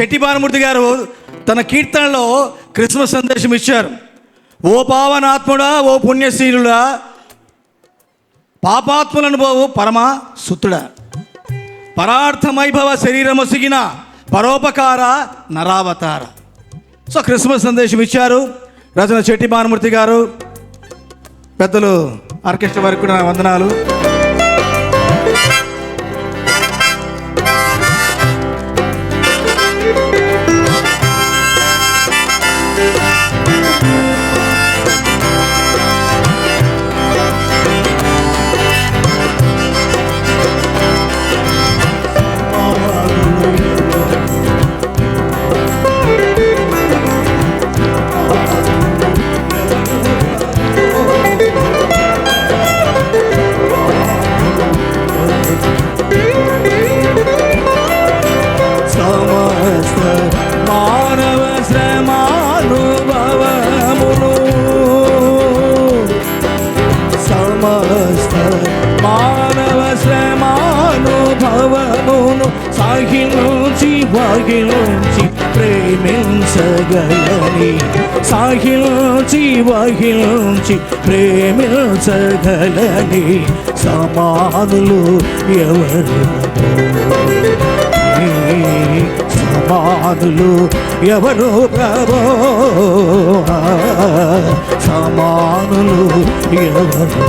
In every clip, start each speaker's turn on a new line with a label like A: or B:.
A: చెట్టి భానుమూర్తి గారు తన కీర్తనలో క్రిస్మస్ సందేశం ఇచ్చారు. ఓ పావనాత్ముడా ఓ పుణ్యశీలుడా పాపాత్ములను పోవు పరమ సుతుడా. పరార్థమైభవ శరీరమొసిగిన పరోపకార నరావతార. సో క్రిస్మస్ సందేశం ఇచ్చారు రచన చెట్టి భానుమూర్తి గారు. పెద్దలు ఆర్కెస్ట్రా వారికి కూడా వందనాలు. సమస్త మానవ శ్రమానుభవమును సాహించి వహించి ప్రేమించగలని. సాహించి వహించి ప్రేమించగలని. సమానులు ఎవరు? సమానులు ఎవరు ప్రభో. సమానులు ఎవరు.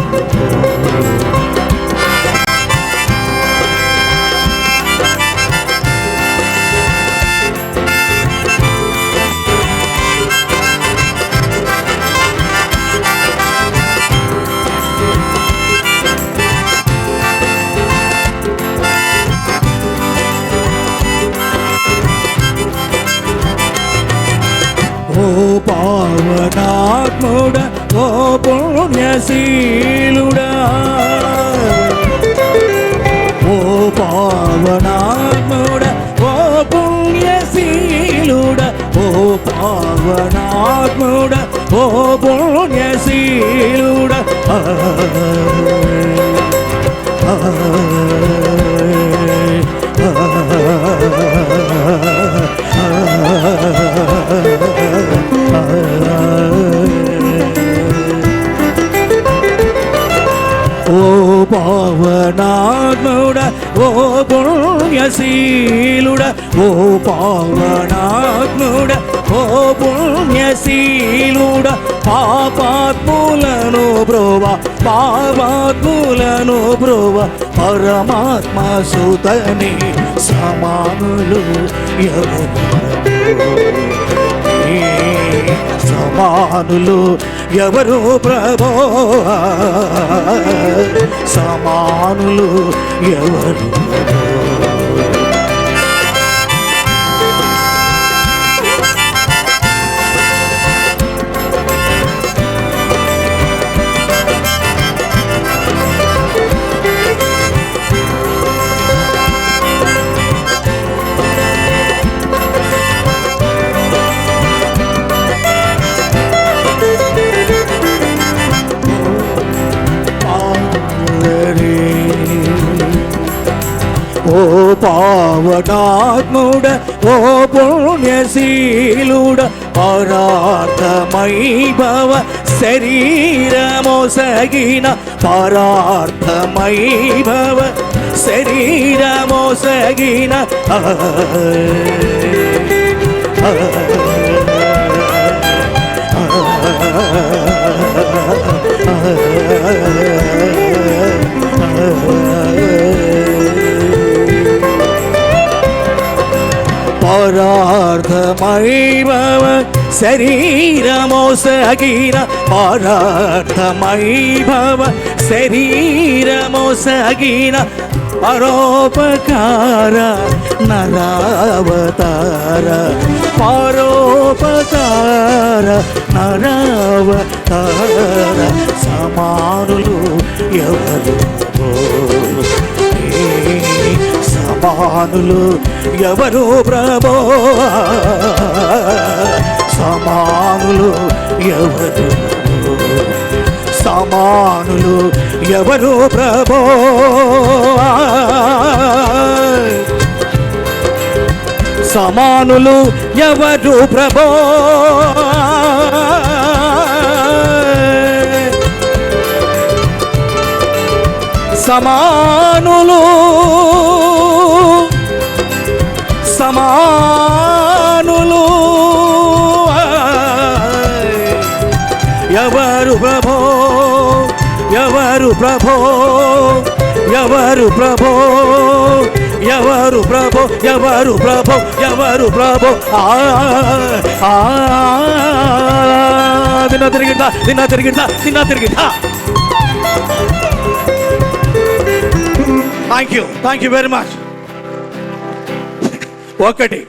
A: పావనాత్ముడ ఓ పుణ్యశీలుడా. ఓ పావనాత్ముడ ఓ పుణ్యశీలుడ. ఓ పావనాత్ముడ ఓ పుణ్యశీలుడ. ఓ పావనాత్ముడ ఓ పుణ్యశీలుడ ఓ పావనాత్ముడ ఓ పుణ్యశీలుడ పాపాత్ములను బ్రోవ పాపాత్ములను బ్రోవ పరమాత్మ సుతని సమానులు ఎవరు? సమానులు ఎవరు ప్రభో? సమానులు ఎవరు? పావనాత్ముడ ఓ పుణ్యశీలుడ పరార్థమై భవ శరీరమోసగిన పరార్థమై భవ శరీరమోసగిన ఆ, ఆ, పరార్థమైభవ శరీరమోసగిన పరార్థమైభవ శరీరమోసగిన పరోపకార నరావతార. పరోపకార నరావతార. సమానులు ఎవరు? సమానులు ఎవరు ప్రభో? సమానులు ఎవరు సమానులు ఎవరు ప్రభో? సమానులు ఎవరు ప్రభో? సమానులు సమానులు ఎవరు ప్రభో? ఎవరు ప్రభో? ఎవరు ప్రభో? ఎవరు ప్రభో? ఎవరు ప్రభో? ఎవరు ప్రభో? ఆ, ఆ, నిన్న తిరిగిందా? నిన్న తిరిగిందా? నిన్న తిరిగిట thank you thank you very much ఒకటి.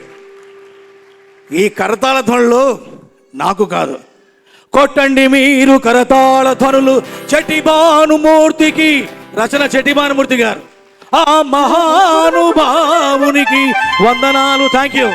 A: ఈ కరతాళ ధ్వనులు నాకు కాదు. కొట్టండి మీరు కరతాళ ధ్వనులు. చటిబానుమూర్తికి రచన చటిబానుమూర్తి గారు. ఆ మహానుభావునికి వందనాలు. Thank you